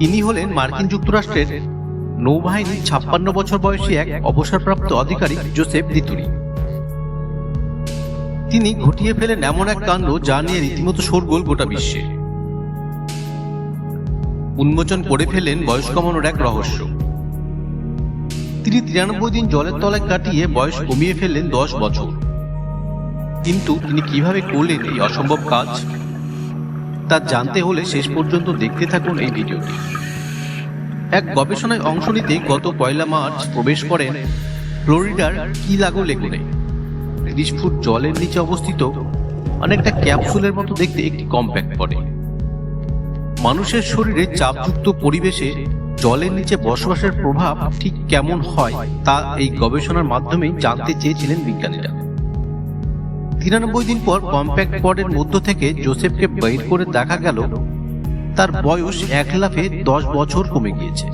ইনি হলেন মার্কিন যুক্তরাষ্ট্রের নৌবাহিনীর ছাপ্পান্ন বছর বয়সী এক অবসরপ্রাপ্ত আধিকারিক জোসেফ দিতুরি তিনি ঘটিয়ে ফেলেন এমন এক কাণ্ড যা নিয়ে রীতিমতো শোরগোল গোটা বিশ্বে। উন্মোচন করে ফেলেন বয়স কমানোর এক রহস্য। তিনি তিরানব্বই দিন জলের তলায় কাটিয়ে বয়স কমিয়ে ফেললেন দশ বছর। কিন্তু তিনি কীভাবে করলেন এই অসম্ভব কাজ? তা জানতে হলে শেষ পর্যন্ত দেখতে থাকুন এই ভিডিওটি। এক গবেষণায় অংশ নিতে গত পয়লা মার্চ প্রবেশ করেন ফ্লোরিডার কি লাগো লেগুনে। তিরিশ ফুট জলের নিচে অবস্থিত অনেকটা ক্যাপসুলের মতো দেখতে একটি কম্প্যাক্ট পড়ে মানুষের শরীরে চাপযুক্ত পরিবেশে জলের নিচে বসবাসের প্রভাব ঠিক কেমন হয় তা এই গবেষণার মাধ্যমেই জানতে চেয়েছিলেন বিজ্ঞানীরা। তিরানব্বই দিন পর কম্প্যাক্ট পডের মধ্য থেকে জোসেফকে বের করে দেখা গেল, তার বয়স এক লাফে দশ বছর কমে গিয়েছে।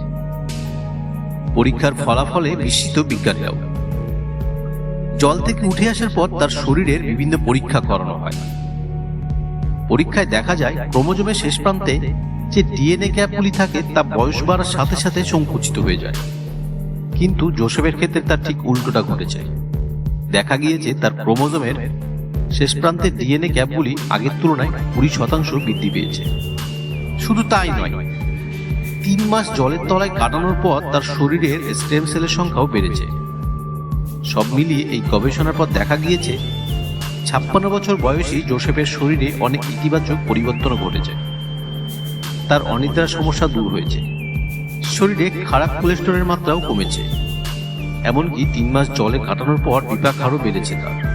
পরীক্ষার ফলাফলে বিস্মিত বিজ্ঞানীরাও। জল থেকে উঠে আসার পর তার শরীরের বিভিন্ন পরীক্ষা করানো হয়। পরীক্ষায় দেখা যায়, ক্রোমোজোমের শেষ প্রান্তে যে ডিএনএ ক্যাপগুলি থাকে, তা বয়স বাড়ার সাথে সাথে সংকুচিত হয়ে যায়। কিন্তু জোসেফের ক্ষেত্রে তার ঠিক উল্টোটা ঘটেছে। দেখা গিয়েছে, তার ক্রোমোজোমের শেষ প্রান্তে ডিএনএ ক্যাপগুলি আগের তুলনায় কুড়ি শতাংশ বৃদ্ধি পেয়েছে। শুধু তাই নয়, তিন মাস জলের তলায় কাটানোর পর তার শরীরের স্টেম সেলের সংখ্যাও বেড়েছে। সব মিলিয়ে এই গবেষণার পর দেখা গিয়েছে, ছাপ্পান্ন বছর বয়সী জোসেফের শরীরে অনেক ইতিবাচক পরিবর্তনও ঘটেছে। তার অনিদ্রার সমস্যা দূর হয়েছে। শরীরে খারাপ কোলেস্টেরলের মাত্রাও কমেছে। এমনকি তিন মাস জলে কাটানোর পর বিপাক আরও বেড়েছে তার।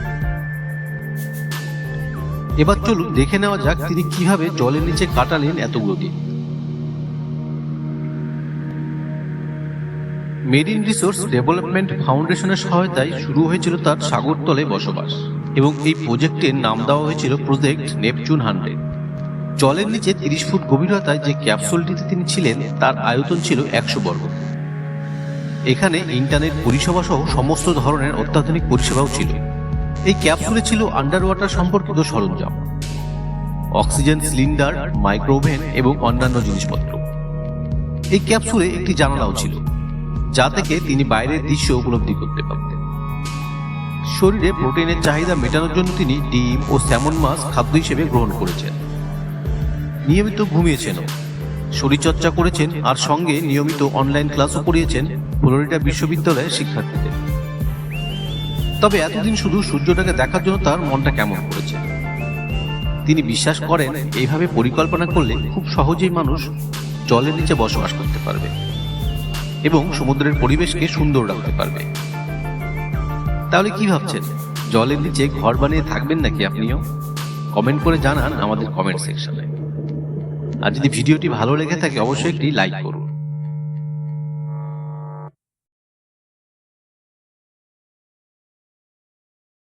এবার চলুন দেখে নেওয়া যাক তিনি কীভাবে জলের নিচে কাটালেন এতগুলো দিন মেরিন রিসোর্স ডেভেলপমেন্ট ফাউন্ডেশনের সহায়তায় শুরু হয়েছিল তার সাগরতলে বসবাস এবং এই প্রজেক্টের নাম দেওয়া হয়েছিল প্রজেক্ট নেপচুন হান্ড্রেড। জলের নিচে তিরিশ ফুট গভীরতায় যে ক্যাপসুলটিতে তিনি ছিলেন, তার আয়তন ছিল একশো বর্গ। এখানে ইন্টারনেট পরিষেবা সহ সমস্ত ধরনের অত্যাধুনিক পরিষেবাও ছিল। এই ক্যাপসুলে ছিল আন্ডার ওয়াটার সম্পর্কিত সরঞ্জাম। অক্সিজেন, সিলিন্ডার, মাইক্রোওভেন এবং অন্যান্য জিনিসপত্র। এই ক্যাপসুলে একটি জানালাও ছিল, যা থেকে তিনি বাইরের দৃশ্য উপলব্ধি করতে পারতেন। শরীরে প্রোটিনের চাহিদা মেটানোর জন্য তিনি ডিম ও স্যামন মাছ খাদ্য হিসেবে গ্রহণ করেছেন। নিয়মিত ঘুমিয়েছেন শরীরচর্চা করেছেন আর সঙ্গে নিয়মিত অনলাইন ক্লাসও করিয়েছেন ফ্লোরিডা বিশ্ববিদ্যালয়ের শিক্ষার্থীদের। তবে এতদিন শুধু সূর্যটাকে দেখার জন্য তার মনটা কেমন করেছে? তিনি বিশ্বাস করেন, এইভাবে পরিকল্পনা করলে খুব সহজেই মানুষ জলের নিচে বসবাস করতে পারবে এবং সমুদ্রের পরিবেশকে সুন্দর রাখতে পারবে। তাহলে কি ভাবছেন? জলের নিচে ঘর বানিয়ে থাকবেন নাকি আপনিও? কমেন্ট করে জানান আমাদের কমেন্ট সেকশনে। আর যদি ভিডিওটি ভালো লেগে থাকে, অবশ্যই একটি লাইক করুন।